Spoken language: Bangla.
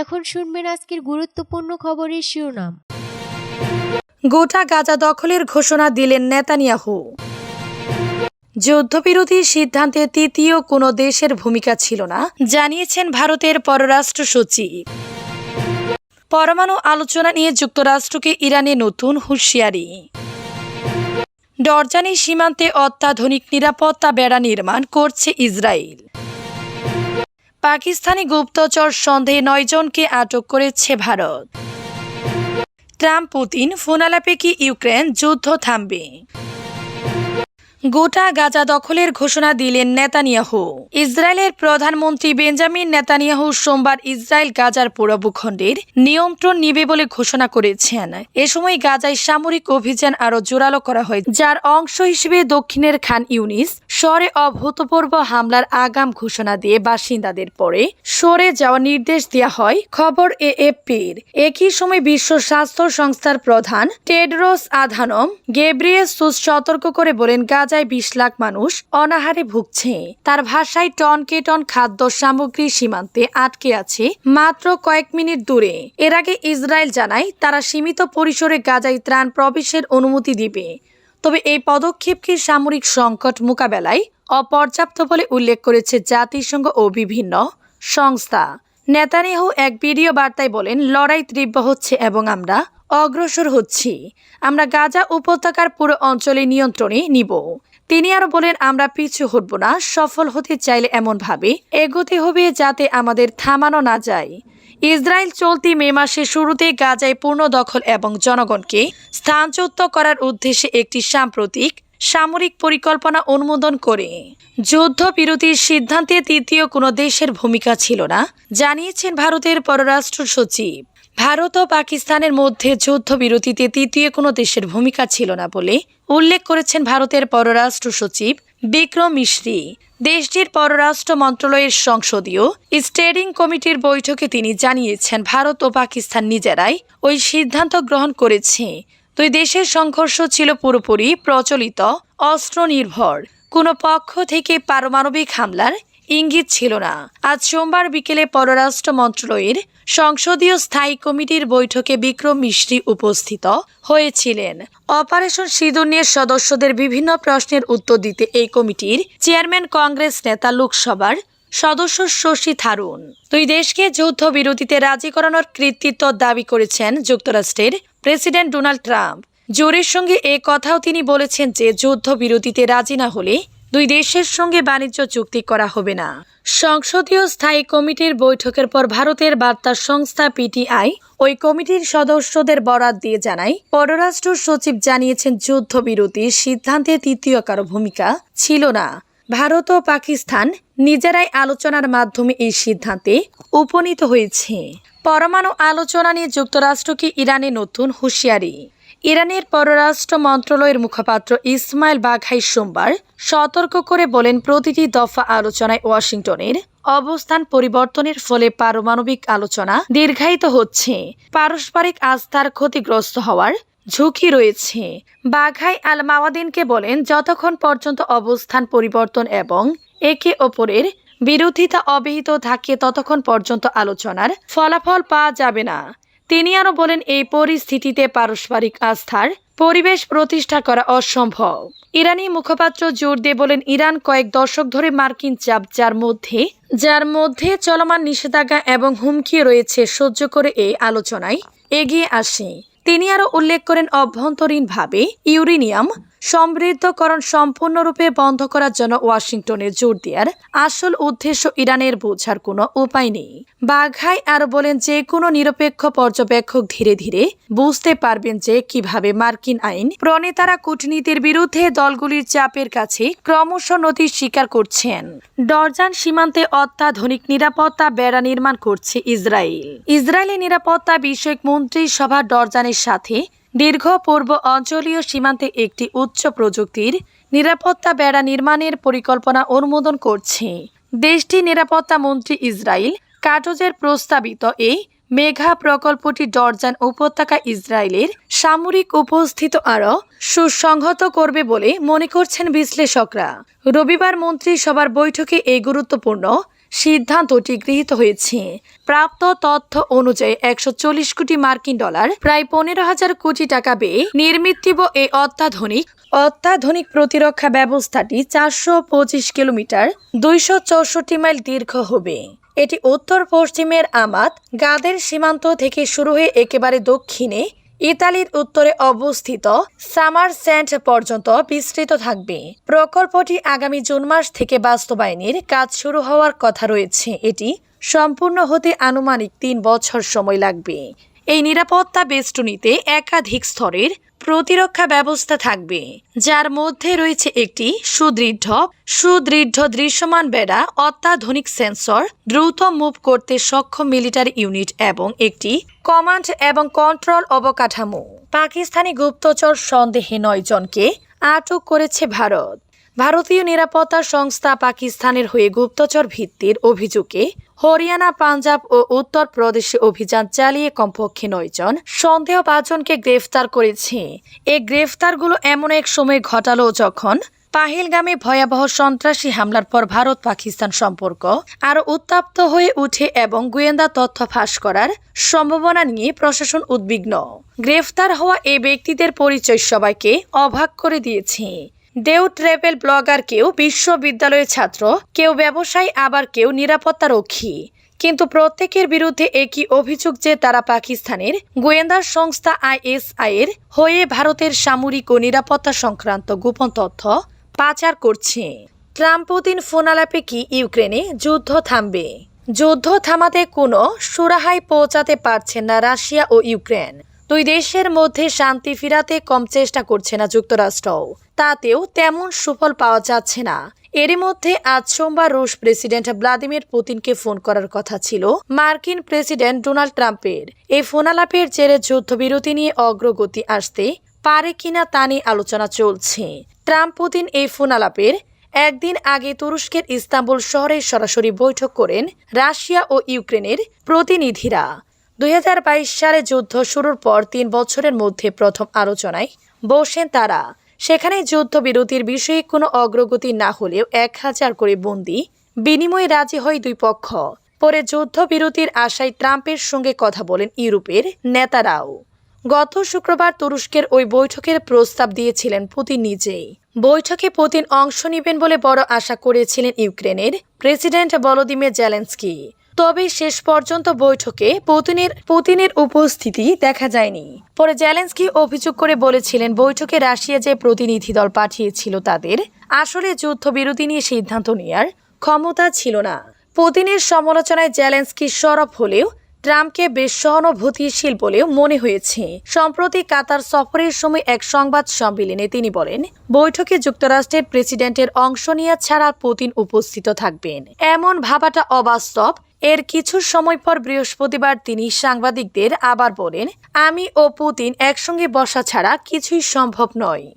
এখন শুনবেন আজকের গুরুত্বপূর্ণ খবরের শিরোনাম। গোটা গাজা দখলের ঘোষণা দিলেন নেতানিয়াহু। যুদ্ধবিরোধী সিদ্ধান্তে তৃতীয় কোনো দেশের ভূমিকা ছিল না, জানিয়েছেন ভারতের পররাষ্ট্র সচিব। পরমাণু আলোচনা নিয়ে যুক্তরাষ্ট্রকে ইরানে নতুন হুঁশিয়ারি। ডরজানি সীমান্তে অত্যাধুনিক নিরাপত্তা বেড়া নির্মাণ করছে ইসরায়েল। পাকিস্তানি গুপ্তচর সন্দেহে নয়জনকে আটক করেছে ভারত। ট্রাম্প পুতিন ফোনালাপে কি ইউক্রেন যুদ্ধ থামবে? গোটা গাজা দখলের ঘোষণা দিলেন নেতানিয়াহু। ইসরায়েলের প্রধানমন্ত্রী বেঞ্জামিন নেতানিয়াহু সোমবার ইসরায়েল গাজার পুরো ভূখণ্ডের নিয়ন্ত্রণ নিবে বলে ঘোষণা করেছেন। এ সময় গাজায় সামরিক অভিযান আরও জোরালো করা হয়, যার অংশ হিসেবে দক্ষিণের খান ইউনিস শহরে অভূতপূর্ব হামলার আগাম ঘোষণা দিয়ে বাসিন্দাদের পরে সরে যাওয়ার নির্দেশ দেওয়া হয়, খবর এ এএফপির। একই সময় বিশ্ব স্বাস্থ্য সংস্থার প্রধান টেডরোস আধানম গেব্রিয়েসুস সতর্ক করে বলেন গাজায় বিশ লাখ মানুষ অনাহারে ভুগছে। তার ভাষায় টনকে টন খাদ্য সামগ্রী সীমান্তে আটকে আছে মাত্র কয়েক মিনিট দূরে। এর আগে ইসরায়েল জানায় তারা সীমিত পরিসরে গাজায় ত্রাণ প্রবেশের অনুমতি দিবে। তবে এই পদক্ষেপকে সামরিক সংকট মোকাবেলায় অপর্যাপ্ত বলে উল্লেখ করেছে জাতিসংঘ ও বিভিন্ন সংস্থা। নেতানিয়াহু এক ভিডিও বার্তায় বলেন, লড়াই তীব্র হচ্ছে এবং আমরা অগ্রসর হচ্ছি। আমরা গাজা উপত্যকার পুরো অঞ্চলে নিয়ন্ত্রণে নিব। তিনি আরও বলেন, আমরা পিছু হটব না, সফল হতে চাইলে এমনভাবে এগোতে হবে যাতে আমাদের থামানো না যায়। ইসরায়েল চলতি মে মাসের শুরুতে গাজায় পূর্ণ দখল এবং জনগণকে স্থানচ্যুত করার উদ্দেশ্যে একটি সাম্প্রতিক সামরিক পরিকল্পনা অনুমোদন করে। যুদ্ধবিরতির সিদ্ধান্তে তৃতীয় কোনো দেশের ভূমিকা ছিল না, জানিয়েছেন ভারতের পররাষ্ট্র সচিব। ভারত ও পাকিস্তানের মধ্যে যুদ্ধবিরতিতে তৃতীয় কোনো দেশের ভূমিকা ছিল না বলে উল্লেখ করেছেন ভারতের পররাষ্ট্র সচিব বিক্রম মিশ্রি। দেশটির পররাষ্ট্র মন্ত্রণালয়ের সংসদীয় স্টেয়ারিং কমিটির বৈঠকে তিনি জানিয়েছেন, ভারত ও পাকিস্তান নিজেরাই ওই সিদ্ধান্ত গ্রহণ করেছে। দুই দেশের সংঘর্ষ ছিল পুরোপুরি প্রচলিত অস্ত্র নির্ভর কোনো পক্ষ থেকে পারমাণবিক হামলার ইঙ্গিত ছিল না। আজ সোমবার বিকেলে পররাষ্ট্র মন্ত্রণালয়ের সংসদীয় স্থায়ী কমিটির বৈঠকে বিক্রম মিশ্রি উপস্থিত হয়েছিলেন। অপারেশন সিঁদুর নিয়ে সদস্যদের বিভিন্ন প্রশ্নের উত্তর দিতে এই কমিটির চেয়ারম্যান কংগ্রেস নেতা লোকসভার সদস্য শশী থারুন। দুই দেশকে যুদ্ধ বিরতিতে রাজি করানোর কৃতিত্ব দাবি করেছেন যুক্তরাষ্ট্রের প্রেসিডেন্ট ডোনাল্ড ট্রাম্প। জোরের সঙ্গে এ কথাও তিনি বলেছেন যে যুদ্ধ বিরতিতে রাজি না হলে দুই দেশের সঙ্গে বাণিজ্য চুক্তি করা হবে না। সংসদীয় স্থায়ী কমিটির বৈঠকের পর ভারতের বার্তা সংস্থা পিটিআই ওই কমিটির সদস্যদের বরাত দিয়ে জানায়, পররাষ্ট্র সচিব জানিয়েছেন যুদ্ধবিরতির সিদ্ধান্তে তৃতীয় কারও ভূমিকা ছিল না। ভারত ও পাকিস্তান নিজেরাই আলোচনার মাধ্যমে এই সিদ্ধান্তে উপনীত হয়েছে। পরমাণু আলোচনা নিয়ে যুক্তরাষ্ট্রকে ইরানে নতুন হুঁশিয়ারি? ইরানের পররাষ্ট্র মন্ত্রণালয়ের মুখপাত্র ইসমাইল বাঘাই সোমবার সতর্ক করে বলেন প্রতিটি দফা আলোচনায় ওয়াশিংটনের অবস্থান পরিবর্তনের ফলে পারমাণবিক আলোচনা দীর্ঘায়িত হচ্ছে। পারস্পরিক আস্থার ক্ষতিগ্রস্ত হওয়ার ঝুঁকি রয়েছে। বাঘাই আল মাওয়াদিনকে বলেন, যতক্ষণ পর্যন্ত অবস্থান পরিবর্তন এবং একে অপরের বিরোধিতা অব্যাহত থাকে, ততক্ষণ পর্যন্ত আলোচনার ফলাফল পাওয়া যাবে না। তিনি আরও বলেন, এই পরিস্থিতিতে পারস্পরিক আস্থার পরিবেশ প্রতিষ্ঠা করা অসম্ভব। ইরানি মুখপাত্র জোর দিয়ে বলেন, ইরান কয়েক দশক ধরে মার্কিন চাপ, যার মধ্যে যার মধ্যে চলমান নিষেধাজ্ঞা এবং হুমকি রয়েছে, সহ্য করে এই আলোচনায় এগিয়ে আসে। তিনি আরও উল্লেখ করেন, অভ্যন্তরীণভাবে ইউরেনিয়াম সমৃদ্ধকরণ সম্পূর্ণরূপে বন্ধ করার জন্য ওয়াশিংটনের জোর দেওয়ার আসল উদ্দেশ্য ইরানের বোঝার কোনো উপায় নেই। বাঘাই আরও বলেন যে কোনো নিরপেক্ষ পর্যবেক্ষক ধীরে ধীরে বুঝতে পারবেন যে কীভাবে মার্কিন আইন প্রণেতারা কূটনীতির বিরুদ্ধে দলগুলির চাপের কাছে ক্রমশ নথি স্বীকার করছেন। ডরজান সীমান্তে অত্যাধুনিক নিরাপত্তা বেড়া নির্মাণ করছে ইসরায়েল। ইসরায়েলের নিরাপত্তা বিষয়ক মন্ত্রী সভা ডরজানের সাথে দীর্ঘ পূর্ব অঞ্চলীয় সীমান্তে একটি উচ্চ প্রযুক্তির নিরাপত্তা বেড়া নির্মাণের পরিকল্পনা অনুমোদন করছে। দেশটির নিরাপত্তা মন্ত্রী ইসরায়েল কাটজের প্রস্তাবিত এই মেঘা প্রকল্পটি ডরজান উপত্যকা ইসরায়েলের সামরিক উপস্থিত আরও সুসংহত করবে বলে মনে করছেন বিশ্লেষকরা। রবিবার মন্ত্রিসভার বৈঠকে এই গুরুত্বপূর্ণ সিদ্ধান্তটি গৃহীত হয়েছে। প্রাপ্ত তথ্য অনুযায়ী একশো চল্লিশ কোটি মার্কিন ডলার, প্রায় পনেরো হাজার কোটি টাকা ব্যয়ে নির্মিতব এই অত্যাধুনিক অত্যাধুনিক প্রতিরক্ষা ব্যবস্থাটি চারশো পঁচিশ কিলোমিটার, দুইশো চৌষট্টি মাইল দীর্ঘ হবে। এটি উত্তর পশ্চিমের আমাত, গাদের সীমান্ত থেকে শুরু হয়ে একেবারে দক্ষিণে ইতালির উত্তরে অবস্থিত সামার স্যান্ড পর্যন্ত বিস্তৃত থাকবে। প্রকল্পটি আগামী জুন মাস থেকে বাস্তবায়নের কাজ শুরু হওয়ার কথা রয়েছে। এটি সম্পূর্ণ হতে আনুমানিক তিন বছর সময় লাগবে। এই নিরাপত্তা বেষ্টনীতে একাধিক স্তরের প্রতিরক্ষা ব্যবস্থা থাকবে, যার মধ্যে রয়েছে একটি সুদৃঢ় সুদৃঢ় দৃশ্যমান বেড়া, অত্যাধুনিক সেন্সর, দ্রুত মুভ করতে সক্ষম মিলিটারি ইউনিট এবং একটি কমান্ড এবং কন্ট্রোল অবকাঠামো। পাকিস্তানি গুপ্তচর সন্দেহে নয় জনকে আটক করেছে ভারত। ভারতীয় নিরাপত্তা সংস্থা পাকিস্তানের হয়ে গুপ্তচর ভিত্তির অভিযোগে হরিয়ানা, পাঞ্জাব ও উত্তর প্রদেশে অভিযান চালিয়ে কমপক্ষে নয়জন সন্দেহভাজনকে গ্রেফতার করেছে। এই গ্রেফতারগুলো এমন এক সময় ঘটালো যখন পাহেলগামে ভয়াবহ সন্ত্রাসী হামলার পর ভারত পাকিস্তান সম্পর্ক আরও উত্তাপ্ত হয়ে উঠে এবং গোয়েন্দা তথ্য ফাঁস করার সম্ভাবনা নিয়ে প্রশাসন উদ্বিগ্ন। গ্রেফতার হওয়া এই ব্যক্তিদের পরিচয় সবাইকে অবাক করে দিয়েছে। দেউ ট্রেভেল ব্লগার কেউ, বিশ্ববিদ্যালয়ের ছাত্র, কেউ ব্যবসায়ী, আবার কেউ নিরাপত্তা রক্ষী কিন্তু প্রত্যেকের বিরুদ্ধে একই অভিযোগ যে তারা পাকিস্তানের গোয়েন্দা সংস্থা আইএসআই এর হয়ে ভারতের সামরিক ও নিরাপত্তা সংক্রান্ত গোপন তথ্য পাচার করছে। ট্রাম্প পুতিন ফোনালাপে কি ইউক্রেনে যুদ্ধ থামবে? যুদ্ধ থামাতে কোনো সুরাহাই পৌঁছাতে পারছে না রাশিয়া ও ইউক্রেন। দুই দেশের মধ্যে শান্তি ফিরাতে কম চেষ্টা করছে না যুক্তরাষ্ট্রও। তাতেও তেমন সুফল পাওয়া যাচ্ছে না। এরই মধ্যে আজ সোমবার রুশ প্রেসিডেন্ট ভ্লাদিমির পুতিনকে ফোন করার কথা ছিল মার্কিন প্রেসিডেন্ট ডোনাল্ড ট্রাম্পের। এই ফোনালাপের জেরে যুদ্ধবিরতি নিয়ে অগ্রগতি আসতে পারে কিনা তা নিয়ে আলোচনা চলছে। ট্রাম্প পুতিন এই ফোনালাপের একদিন আগে তুরস্কের ইস্তাম্বুল শহরে সরাসরি বৈঠক করেন রাশিয়া ও ইউক্রেনের প্রতিনিধিরা। দুই হাজার বাইশ সালে যুদ্ধ শুরুর পর তিন বছরের মধ্যে প্রথম আলোচনায় বসেন তারা। সেখানে যুদ্ধবিরতির বিষয়ে কোনো অগ্রগতি না হলেও এক হাজার করে বন্দি বিনিময়ে রাজি হয় দুই পক্ষ। পরে যুদ্ধবিরতির আশায় ট্রাম্পের সঙ্গে কথা বলেন ইউরোপের নেতারাও। গত শুক্রবার তুরস্কের ওই বৈঠকের প্রস্তাব দিয়েছিলেন পুতিন নিজেই। বৈঠকে পুতিন অংশ নেবেন বলে বড় আশা করেছিলেন ইউক্রেনের প্রেসিডেন্ট ভলোদিমির জেলেন্সকি। তবে শেষ পর্যন্ত বৈঠকে পুতিনের পুতিনের উপস্থিতি দেখা যায়নি। পরে জেলেন্সকি অভিযোগ করে বলেছিলেন, বৈঠকে রাশিয়া যে প্রতিনিধি দল পাঠিয়েছিল তাদের, আসলে যুদ্ধবিরতি নিয়ে সিদ্ধান্ত নেয়ার ক্ষমতা ছিল না। পুতিনের সমালোচনায় জেলেন্সকি সরব হলেও ট্রাম্পকে বেশ সহানুভূতিশীল বলেও মনে হয়েছে। সম্প্রতি কাতার সফরের সময় এক সংবাদ সম্মেলনে তিনি বলেন, বৈঠকে যুক্তরাষ্ট্রের প্রেসিডেন্টের অংশ নেওয়া ছাড়া পুতিন উপস্থিত থাকবেন। এমন ভাবাটা অবাস্তব এর কিছু সময় পর বৃহস্পতিবার তিনি সাংবাদিকদের আবার বলেন, আমি ও পুতিন একসঙ্গে বসা ছাড়া কিছুই সম্ভব নয়।